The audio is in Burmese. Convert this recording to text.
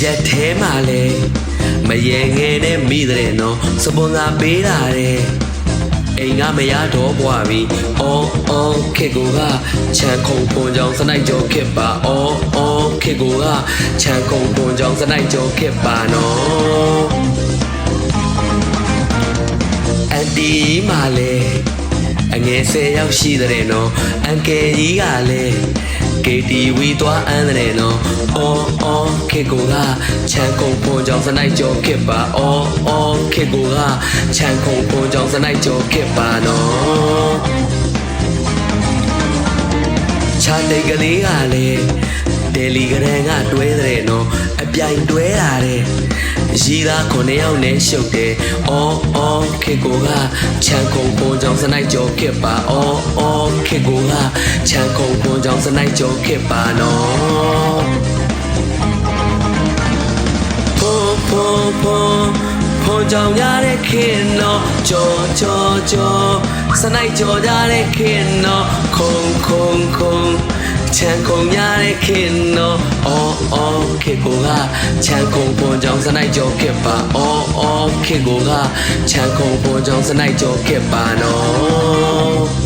ရက်ထဲမှာလဲမရေငယ်နဲ့မိတဲ့နော်စပွန်ဆာပေးတာတဲ့အိမ်ကမရတော့ဘွားပြီအော်အော်ခေကိုကချန်ခုံပွန်ကြောင်စနိုင်ကြောခစ်ပါအော်အော်ခေကိုကချန်ခုံပွန်ကြောင်စနိုင်ကြောခစ်ပါနော်အန်တီမာလေအငယ်ဆယ်ယောက်ရှိတဲ့နော်အန်ကယ်ကြီးကလည်း KTV သွားအန်းတဲ့နော်အော်အော် ခေကိုကချန်ကုန်ပွန်ကြောင်စနိုင်ကြောခစ်ပါအော်အော်ခေကိုကချန်ကုန်ပွန်ကြောင်စနိုင်ကြောခစ်ပါနော်ချာတိတ်ကလေးကလည်းတယ်လီဂရန်ကတွဲတဲ့နော်အပြိုင်တွဲတာတဲ့ရီသာခုနှစ်ယောက်နဲ့ရှုပ်တယ်။အော်အော်ခေကိုကချန်ကုန်ပွန်ကြောင်စနိုင်ကြောခစ်ပါ။အော်အော်ခေကိုကချန်ကုန်ပွန်ကြောင်စနိုင်ကြောခစ်ပါနော်။ ဖွန်ဖွန်ဖွန်ဖွန်ကြောင်ရတဲ့ခင်နော်ကြောကြောကြောစနိုင်ကြောကြတဲ့ခင်နော်ခုံခုံခုံချန်ကုန်ရတဲ့ခင်နော်အော်အော်ခေကိုကချန်ကုန်ပွန်ကြောင်စနိုင်ကြောခစ်ပါအော်အော်ခေကိုကချန်ကုန်ပွန်ကြောင်စနိုင်ကြောခစ်ပါနော်